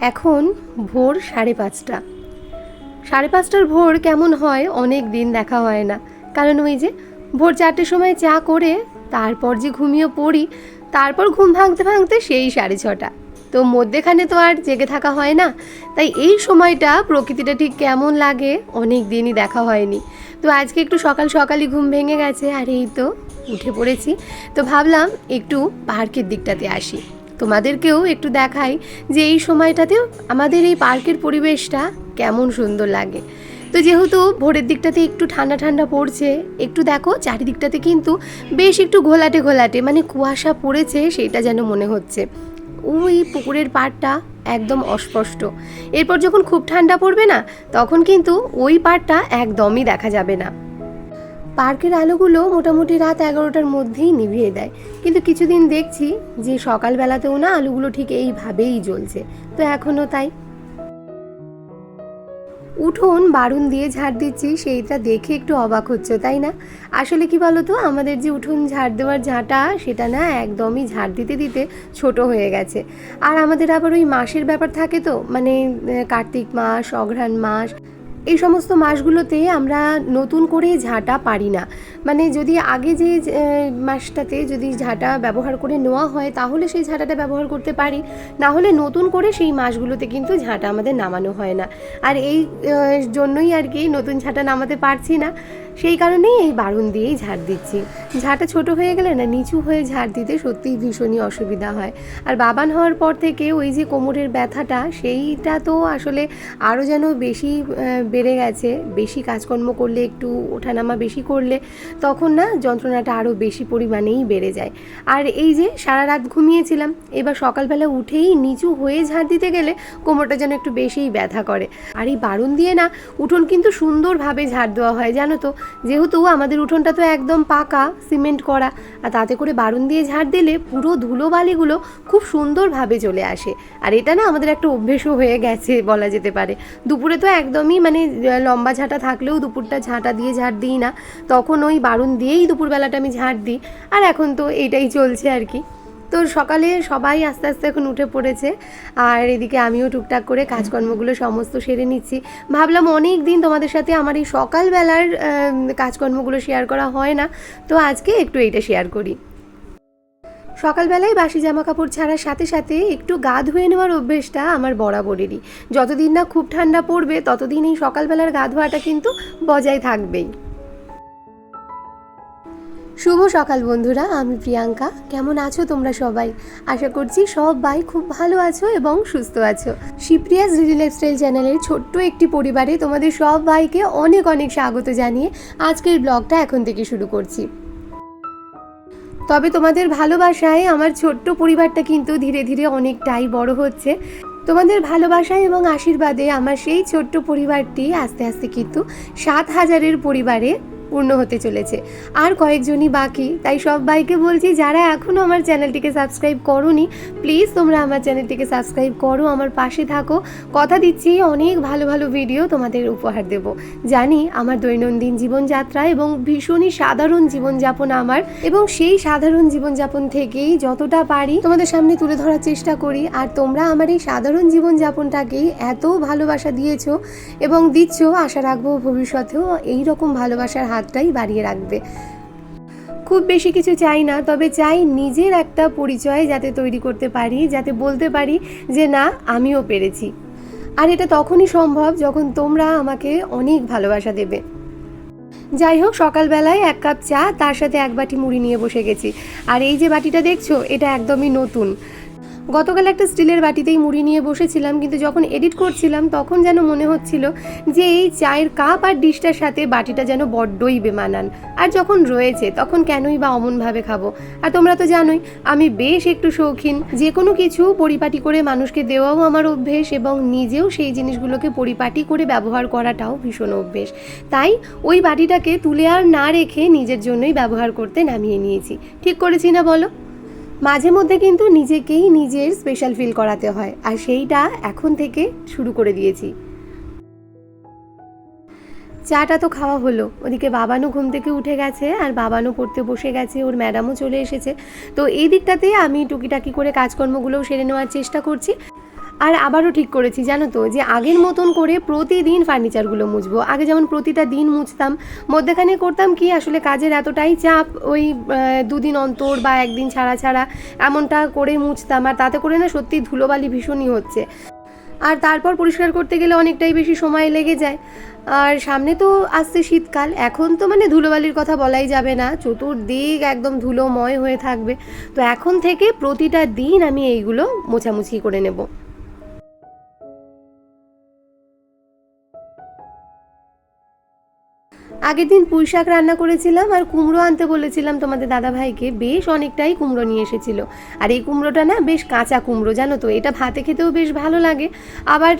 এখন ভোর সাড়ে পাঁচটা। সাড়ে পাঁচটার ভোর কেমন হয় অনেক দিন দেখা হয় না। কারণ ওই যে ভোর চারটের সময় চা করে, তারপর যে ঘুমিয়ে পড়ি, তারপর ঘুম ভাঙতে ভাঙতে সেই সাড়ে ছটা। তো মধ্যেখানে তো আর জেগে থাকা হয় না। তাই এই সময়টা প্রকৃতিটা ঠিক কেমন লাগে অনেক দিনই দেখা হয়নি। তো আজকে একটু সকাল সকালই ঘুম ভেঙে গেছে আর এই তো উঠে পড়েছি। তো ভাবলাম একটু পার্কের দিকটাতে আসি। তোমাদেরকেও একটু দেখাই যে এই সময়টাতেও আমাদের এই পার্কের পরিবেশটা কেমন সুন্দর লাগে। তো যেহেতু ভোরের দিকটাতে একটু ঠান্ডা ঠান্ডা পড়ছে, একটু দেখো চারিদিকটাতে কিন্তু বেশ একটু ঘোলাটে ঘোলাটে মানে কুয়াশা পড়েছে সেটা যেন মনে হচ্ছে। ওই পুকুরের পাড়টা একদম অস্পষ্ট। এরপর যখন খুব ঠান্ডা পড়বে না, তখন কিন্তু ওই পাড়টা একদমই দেখা যাবে না। পার্কের আলোগুলো মোটামুটি রাত এগারোটার মধ্যেই নিভিয়ে দেয়। কিন্তু কিছুদিন দেখছি যে সকালবেলাতেও না আলোগুলো ঠিক এইভাবেই জ্বলছে। তো এখনও তাই। উঠোন বারুন দিয়ে ঝাড় দিচ্ছি, সেইটা দেখে একটু অবাক হচ্ছে, তাই না? আসলে কি বলো তো আমাদের যে উঠোন ঝাড় দেওয়ার ঝাঁটা, সেটা না একদমই ঝাড় দিতে দিতে ছোট হয়ে গেছে। আর আমাদের আবার ওই মাসের ব্যাপার থাকে তো মানে কার্তিক মাস, অঘ্রাণ মাস এই সমস্ত মাসগুলোতে আমরা নতুন করে ঝাঁটা পারি না। মানে যদি আগে যে মাসটাতে যদি ঝাঁটা ব্যবহার করে নেওয়া হয়, তাহলে সেই ঝাঁটাটা ব্যবহার করতে পারি। না হলে নতুন করে সেই মাসগুলোতে কিন্তু ঝাঁটা আমাদের নামানো হয় না। আর এই জন্যই আর কি নতুন ঝাঁটা নামাতে পারছি না। সেই কারণেই এই বারুন দিয়েই ঝাড় দিচ্ছি। ঝাঁটা ছোট হয়ে গেলে না, নিচু হয়ে ঝাড় দিতে সত্যিই ভীষণই অসুবিধা হয়। আর বাবান হওয়ার পর থেকে ওই যে কোমরের ব্যথাটা, সেইটা তো আসলে আরও যেন বেশি বেড়ে গেছে। বেশি কাজকর্ম করলে, একটু ওঠানামা বেশি করলে তখন না যন্ত্রণাটা আরও বেশি পরিমাণেই বেড়ে যায়। আর এই যে সারা রাত ঘুমিয়েছিলাম, এবার সকালবেলা উঠেই নিচু হয়ে ঝাড় দিতে গেলে কোমরটা যেন একটু বেশিই ব্যথা করে। আর এই বারুন দিয়ে না উঠোন কিন্তু সুন্দরভাবে ঝাড় দেওয়া হয়, জানো তো? যেহেতু আমাদের উঠোনটা তো একদম পাকা, সিমেন্ট করা, আর তাতে করে বারুন দিয়ে ঝাড় দিলে পুরো ধুলোবালিগুলো খুব সুন্দরভাবে চলে আসে। আর এটা না আমাদের একটা অভ্যেসও হয়ে গেছে বলা যেতে পারে। দুপুরে তো একদমই মানে লম্বা ঝাঁটা থাকলেও দুপুরটা ঝাঁটা দিয়ে ঝাড় দিই না। তখন ওই বারুন দিয়েই দুপুরবেলাটা আমি ঝাড় দিই। আর এখন তো এটাই চলছে আর কি। তো সকালে সবাই আস্তে আস্তে এখন উঠে পড়েছে। আর এদিকে আমিও টুকটাক করে কাজকর্মগুলো সমস্ত সেরে নিচ্ছি। ভাবলাম অনেক দিন তোমাদের সাথে আমার এই সকালবেলার কাজকর্মগুলো শেয়ার করা হয় না। তো আজকে একটু এইটা শেয়ার করি। সকালবেলায় বাসি জামা কাপড় ছাড়ার সাথে সাথে একটু গা ধুয়ে নেওয়ার অভ্যেসটা আমার বরাবরেরই। যতদিন না খুব ঠান্ডা পড়বে, ততদিন এই সকালবেলার গা ধোয়াটা কিন্তু বজায় থাকবেই। শুভ সকাল বন্ধুরা, আমি প্রিয়াঙ্কা। কেমন আছো তোমরা সবাই? আশা করছি সবাই খুব ভালো আছো এবং সুস্থ আছো। শিপ্রিয়াস রিলি লাইফস্টাইল চ্যানেলের ছোট্ট একটি পরিবারে তোমাদের সবাইকে অনেক অনেক স্বাগত জানিয়ে আজকের ব্লগটা এখন থেকে শুরু করছি। তবে তোমাদের ভালোবাসায় আমার ছোট্ট পরিবারটা কিন্তু ধীরে ধীরে অনেকটাই বড় হচ্ছে। তোমাদের ভালোবাসায় এবং আশীর্বাদে আমার সেই ছোট্ট পরিবারটি আস্তে আস্তে কিন্তু সাত হাজারের পরিবারে পূর্ণ হতে চলেছে। আর কয়েকজনই বাকি, তাই সবাইকে বলছি, যারা এখনও আমার চ্যানেলটিকে সাবস্ক্রাইব করোনি প্লিজ তোমরা আমার চ্যানেলটিকে সাবস্ক্রাইব করো, আমার পাশে থাকো। কথা দিচ্ছি, অনেক ভালো ভালো ভিডিও তোমাদের উপহার দেব। জানি আমার দৈনন্দিন জীবনযাত্রা এবং ভীষণই সাধারণ জীবনযাপন আমার, এবং সেই সাধারণ জীবনযাপন থেকেই যতটা পারি তোমাদের সামনে তুলে ধরার চেষ্টা করি। আর তোমরা আমার এই সাধারণ জীবনযাপনটাকেই এত ভালোবাসা দিয়েছ এবং দিচ্ছ, আশা রাখব ভবিষ্যতেও এই রকম ভালোবাসার হাতটাই বাড়িয়ে রাখবে। খুব বেশি কিছু চাই না, তবে চাই নিজের একটা পরিচয় যাতে তৈরি করতে পারি, যাতে বলতে পারি যে না, আমিও পেরেছি। আর এটা তখনই সম্ভব যখন তোমরা আমাকে অনেক ভালোবাসা দেবে। যাই হোক, সকালবেলায় এক কাপ চা, তার সাথে এক বাটি মুড়ি নিয়ে বসে গেছি। আর এই যে বাটিটা দেখছ, এটা একদমই নতুন। গতকাল একটা স্টিলের বাটিতেই মুড়ি নিয়ে বসেছিলাম, কিন্তু যখন এডিট করছিলাম তখন যেন মনে হচ্ছিল যে এই চায়ের কাপ আর ডিশটার সাথে বাটিটা যেন বড্ডই বেমানান। আর যখন রয়েছে, তখন কেনই বা অমনভাবে খাব? আর তোমরা তো জানোই, আমি বেশ একটু শৌখিন। যে কোনো কিছু পরিপাটি করে মানুষকে দেওয়াও আমার অভ্যেস এবং নিজেও সেই জিনিসগুলোকে পরিপাটি করে ব্যবহার করাটাও ভীষণ অভ্যেস। তাই ওই বাটিটাকে তুলে আর না রেখে নিজের জন্যই ব্যবহার করতে নামিয়ে নিয়েছি। ঠিক করেছি না বলো? মাঝে মধ্যে কিন্তু নিজেকেই নিজের স্পেশাল ফিল করাতে হয়, আর সেইটা এখন থেকে শুরু করে দিয়েছি। চাটা তো খাওয়া হলো, ওদিকে বাবানও ঘুম থেকে উঠে গেছে, আর বাবানও পড়তে বসে গেছে, ওর ম্যাডামও চলে এসেছে। তো এই দিকটাতে আমি টুকিটাকি করে কাজকর্মগুলোও সেরে নেওয়ার চেষ্টা করছি। আর আবারও ঠিক করেছি, জানো তো, যে আগের মতন করে প্রতিদিন ফার্নিচারগুলো মুছবো। আগে যেমন প্রতিটা দিন মুছতাম, মধ্যেখানে করতাম কি, আসলে কাজের এতটাই চাপ ওই দুদিন অন্তর বা একদিন ছাড়া ছাড়া এমনটা করে মুছতাম। আর তাতে করে না সত্যি ধুলোবালি ভীষণই হচ্ছে। আর তারপর পরিষ্কার করতে গেলে অনেকটাই বেশি সময় লেগে যায়। আর সামনে তো আসছে শীতকাল, এখন তো মানে ধুলোবালির কথা বলাই যাবে না, চতুর্দিক একদম ধুলোময় হয়ে থাকবে। তো এখন থেকে প্রতিটা দিন আমি এইগুলো মোছামুছি করে নেব। আগের দিন পুঁই শাক রান্না করেছিলাম আর কুমড়ো আনতে বলেছিলাম তোমাদের দাদা ভাইকে বেশ অনেকটাই কুমড়ো নিয়ে এসেছিল। আর এই কুমড়োটা না বেশ কাঁচা কুমড়ো, জানো তো? এটা ভাতে খেতেও বেশ ভালো লাগে। আবার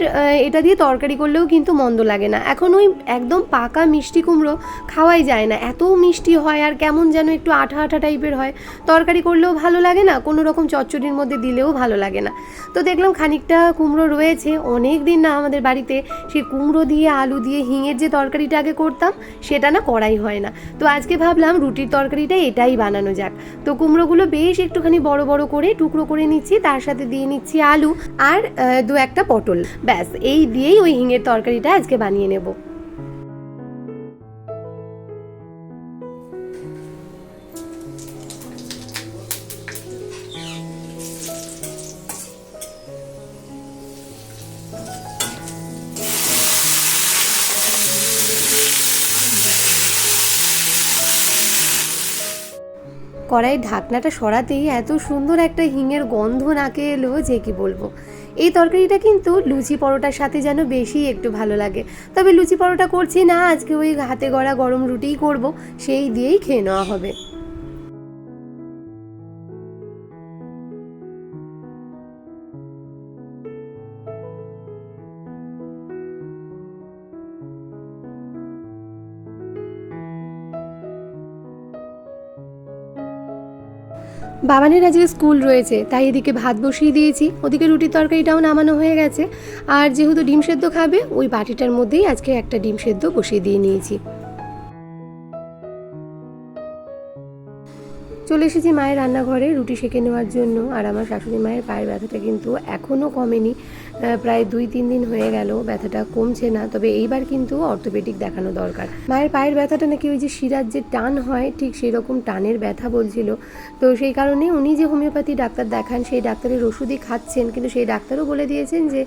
এটা দিয়ে তরকারি করলেও কিন্তু মন্দ লাগে না। এখন ওই একদম পাকা মিষ্টি কুমড়ো খাওয়াই যায় না। এত মিষ্টি হয় আর কেমন যেন একটু আঠা আঠা টাইপের হয়। তরকারি করলেও ভালো লাগে না, কোনো রকম চচ্চড়ির মধ্যে দিলেও ভালো লাগে না। তো দেখলাম খানিকটা কুমড়ো রয়েছে। অনেক দিন না আমাদের বাড়িতে সেই কুমড়ো দিয়ে, আলু দিয়ে, হিঙের যে তরকারিটা আগে করতাম সেটা না করাই হয় না। তো আজকে ভাবলাম রুটির তরকারিটা এটাই বানানো যাক। তো কুমড়োগুলো বেশ একটুখানি বড় বড় করে টুকরো করে নিচ্ছি, তার সাথে দিয়ে নিচ্ছি আলু আর দু একটা পটল। ব্যাস, এই দিয়েই ওই হিঙের তরকারিটা আজকে বানিয়ে নেব। কড়াইয়ের ঢাকনাটা সরাতেই এত সুন্দর একটা হিঙের গন্ধ নাকে এলো যে কি বলব। এই তরকারিটা কিন্তু লুচি পরোটার সাথে যেন বেশি একটু ভালো লাগে। তবে লুচি পরোটা করছি না, আজকে ওই হাতে গড়া গরম রুটিই করব, সেই দিয়েই খেয়ে নেওয়া হবে। বাবানের আজকে স্কুল রয়েছে, তাই এদিকে ভাত বসিয়ে দিয়েছি। ওদিকে রুটির তরকারিটাও নামানো হয়ে গেছে। আর যেহেতু ডিম সেদ্ধ খাবে, ওই বাটিটার মধ্যেই আজকে একটা ডিম সেদ্ধ বসিয়ে দিয়ে নিয়েছি। চলে এসেছি মায়ের রান্নাঘরে রুটি সেঁকে নেওয়ার জন্য। আর আমার শাশুড়ি মায়ের পায়ের ব্যথাটা কিন্তু এখনও কমেনি। প্রায় দুই, তিন দিন হয়ে গেল, ব্যথাটা কমছে না, তবে এইবার কিন্তু অর্থোপেডিক দেখানো দরকার। মায়ের পায়ের ব্যথাটা নাকি ওই যে শিরার যে টান হয়, ঠিক সেই রকম টানের ব্যথা বলছিল। তো সেই কারণে উনি যে হোমিওপ্যাথি ডাক্তার দেখান, সেই ডাক্তারের ওষুধই খাচ্ছেন, কিন্তু সেই ডাক্তারও বলে দিয়েছেন যে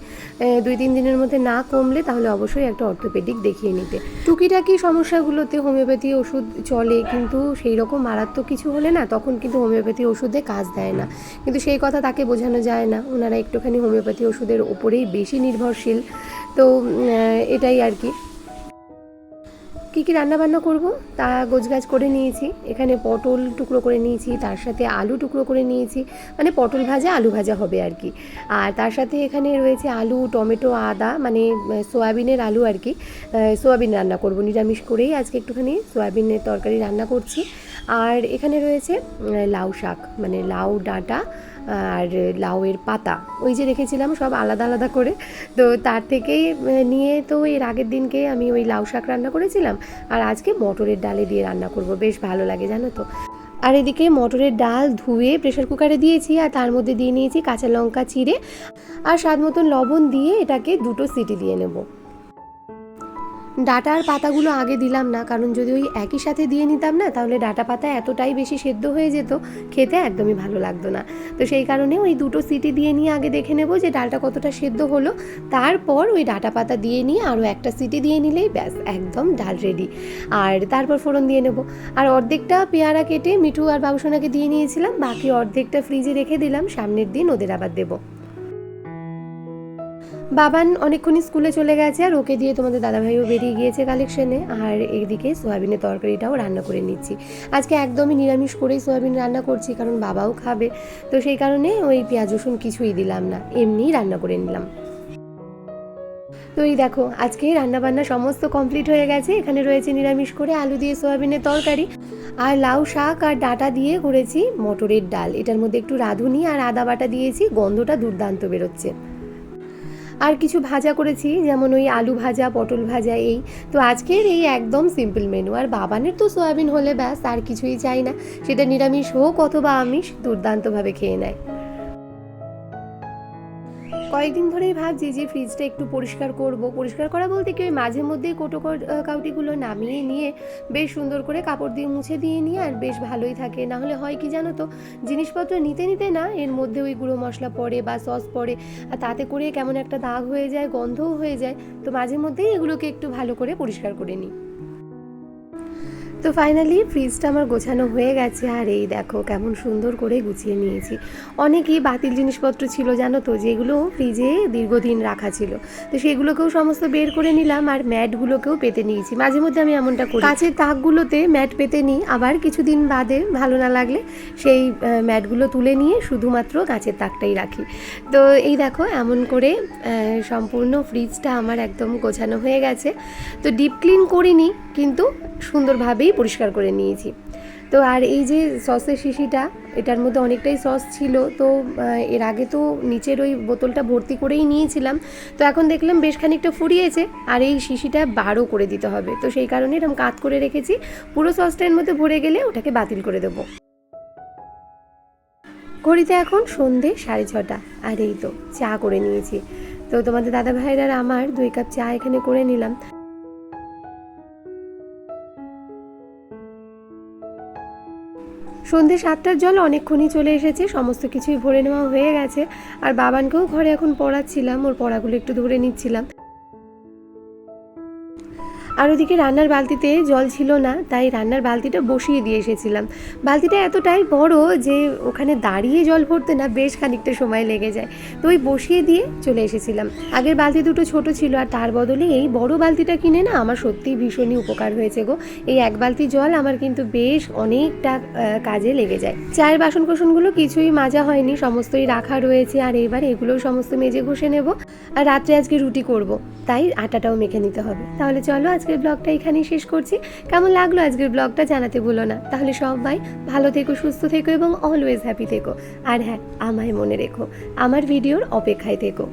দুই, তিন দিনের মধ্যে না কমলে তাহলে অবশ্যই একটা অর্থোপেডিক দেখিয়ে নিতে। টুকিটাকি সমস্যাগুলোতে হোমিওপ্যাথি ওষুধ চলে, কিন্তু সেই রকম মারাত্মক কিছু হলে না তখন কিন্তু হোমিওপ্যাথি ওষুধে কাজ দেয় না। কিন্তু সেই কথা তাকে বোঝানো যায় না ওনারা একটুখানি হোমিওপ্যাথি ওষুধের ওপরেই বেশি নির্ভরশীল। তো এটাই আর কি। কী কী রান্না বান্না করব? তা গোছগাছ করে নিয়েছি। এখানে পটল টুকরো করে নিয়েছি, তার সাথে আলু টুকরো করে নিয়েছি। মানে পটল ভাজা, আলু ভাজা হবে আর কি। আর তার সাথে এখানে রয়েছে আলু, টমেটো, আদা মানে সোয়াবিনের আলু আর কি। সোয়াবিন রান্না করব। নিরামিষ করেই আজকে একটুখানি সোয়াবিনের তরকারি রান্না করছি। আর এখানে রয়েছে লাউ শাক মানে লাউ ডাঁটা আর লাউয়ের পাতা। ওই যে রেখেছিলাম, সব আলাদা আলাদা করে। তো তার থেকেই নিয়ে তো এর আগের দিনকে আমি ওই লাউ শাক রান্না করেছিলাম। আর আজকে মটরের ডালে দিয়ে রান্না করব। বেশ ভালো লাগে, জানো তো। আর এদিকে মটরের ডাল ধুয়ে প্রেশার কুকারে দিয়েছি, আর তার মধ্যে দিয়ে নিয়েছি কাঁচা লঙ্কা চিড়ে। আর স্বাদ মতন লবণ দিয়ে এটাকে দুটো সিটি দিয়ে নেব। ডাটা আর পাতাগুলো আগে দিলাম না, কারণ যদি ওই একই সাথে দিয়ে নিতাম না, তাহলে ডাটা পাতা এতটাই বেশি সেদ্ধ হয়ে যেত, খেতে একদমই ভালো লাগতো না। তো সেই কারণে ওই দুটো সিটি দিয়ে নিয়ে আগে দেখে নেব যে ডালটা কতটা সেদ্ধ হলো। তারপর ওই ডাটা পাতা দিয়ে নিয়ে আরও একটা সিটি দিয়ে নিলেই ব্যাস, একদম ডাল রেডি আর তারপর ফোড়ন দিয়ে নেব। আর অর্ধেকটা পেয়ারা কেটে মিঠু আর বাবুসোনাকে দিয়ে নিয়েছিলাম, বাকি অর্ধেকটা ফ্রিজে রেখে দিলাম, সামনের দিন ওদের আবার দেবো। বাবান অনেকক্ষণই স্কুলে চলে গেছে আর ওকে দিয়ে তোমাদের দাদাভাইও বেরিয়ে গিয়েছে কালেকশনে। আর এদিকে সোয়াবিনের তরকারিটাও রান্না করে নিচ্ছি। আজকে একদমই নিরামিষ করেই সোয়াবিন রান্না করছি, কারণ বাবাও খাবে। তো সেই কারণে ওই পেঁয়াজ, রসুন কিছুই দিলাম না, এমনিই রান্না করে নিলাম। তো এই দেখো, আজকে রান্নাবান্না সমস্ত কমপ্লিট হয়ে গেছে। এখানে রয়েছে নিরামিষ করে আলু দিয়ে সোয়াবিনের তরকারি। আর লাউ শাক আর ডাটা দিয়ে করেছি মটরের ডাল। এটার মধ্যে একটু রাঁধুনি আর আদা বাটা দিয়েছি, গন্ধটা দুর্দান্ত বেরোচ্ছে। আর কিছু ভাজা করেছি, যেমন ওই আলু ভাজা, পটল ভাজা, এই। তো আজকের এই একদম সিম্পল মেনু আর বাবানের তো সয়াবিন হলে ব্যাস, আর কিছুই চাই না। সেটা নিরামিষ হোক অথবা আমিষ, দুর্দান্তভাবে খেয়ে নেয়। কয়েকদিন ধরেই ভাবছি যে ফ্রিজটা একটু পরিষ্কার করব। পরিষ্কার করা বলতে কি ওই মাঝে মধ্যেই কোটো কাউটিগুলো নামিয়ে নিয়ে বেশ সুন্দর করে কাপড় দিয়ে মুছে দিয়ে নিয়ে আর বেশ ভালোই থাকে। না হলে হয় কি জানো তো, জিনিসপত্র নিতে নিতে না এর মধ্যে ওই গুঁড়ো মশলা পড়ে বা সস পড়ে আর তাতে করে কেমন একটা দাগ হয়ে যায়, গন্ধও হয়ে যায়। তো মাঝে মধ্যেই এগুলোকে একটু ভালো করে পরিষ্কার করে নিই। তো ফাইনালি ফ্রিজটা আমার গোছানো হয়ে গেছে আর এই দেখো কেমন সুন্দর করে গুছিয়ে নিয়েছি। অনেকই বাতিল জিনিসপত্র ছিল, জানো তো, যেগুলো ফ্রিজে দীর্ঘদিন রাখা ছিল। তো সেগুলোকেও সমস্ত বের করে নিলাম আর ম্যাটগুলোকেও পেতে নিয়েছি। মাঝে মধ্যে আমি এমনটা করি। কাছের তাকগুলোতে ম্যাট পেতে নিই। আবার কিছুদিন বাদে ভালো না লাগলে সেই ম্যাটগুলো তুলে নিয়ে শুধুমাত্র গাছের তাকটাই রাখি। তো এই দেখো এমন করে সম্পূর্ণ ফ্রিজটা আমার একদম গোছানো হয়ে গেছে। তো ডিপ ক্লিন করিনি, কিন্তু সুন্দরভাবেই পরিষ্কার করে নিয়েছি। তো আর এই যে সসের শিশিটা, এটার মধ্যে অনেকটাই সস ছিল, তো এর আগে তো নিচের ওই বোতলটা ভর্তি করেই নিয়েছিলাম। তো এখন দেখলাম বেশ খানিকটা ফুরিয়েছে, আর এই শিশিটা বারো করে দিতে হবে। তো সেই কারণে এরকম কাত করে রেখেছি, পুরো সসটা এর মধ্যে ভরে গেলে ওটাকে বাতিল করে দেবো। ঘড়িতে এখন সন্ধে সাড়ে ছটা, আর এই তো চা করে নিয়েছি। তো তোমাদের দাদা ভাইয়ের আর আমার দুই কাপ চা এখানে করে নিলাম। সন্ধে সাতটার জল অনেকক্ষণই চলে এসেছে, সমস্ত কিছুই ভরে নেওয়া হয়ে গেছে। আর বাবানকেও ঘরে এখন পড়াচ্ছিলাম, ওর পড়াগুলো একটু ধরে নিচ্ছিলাম। আর ওদিকে রান্নার বালতিতে জল ছিল না, তাই রান্নার বালতিটা বসিয়ে দিয়ে এসেছিলাম। বালতিটা এতটাই বড় যে ওখানে দাঁড়িয়ে জল ভরতে না বেশ খানিকটা সময় লেগে যায়। তো ওই বসিয়ে দিয়ে চলে এসেছিলাম। আগের বালতি দুটো ছোট ছিল আর তার বদলে এই বড় বালতিটা কিনে না আমার সত্যিই ভীষণই উপকার হয়েছে গো। এই এক বালতি জল আমার কিন্তু বেশ অনেকটা কাজে লেগে যায়। চায়ের বাসন কোসনগুলো কিছুই মাজা হয়নি, সমস্তই রাখা রয়েছে আর এবার এগুলোও সমস্ত মেজে ঘষে নেব। আর রাত্রে আজকে রুটি করব, তাই আটাটাও মেখে নিতে হবে। তাহলে চলো আজকের ব্লগটা এখানেই শেষ করছি। কেমন লাগল আজকের ব্লগটা জানাতে ভুলো না। তাহলে সবাই ভালো থেকো, সুস্থ থেকো এবং অলওয়েজ হ্যাপি থেকো। আর হ্যাঁ আমায় মনে রেখো, আমার ভিডিওর অপেক্ষায় থেকো।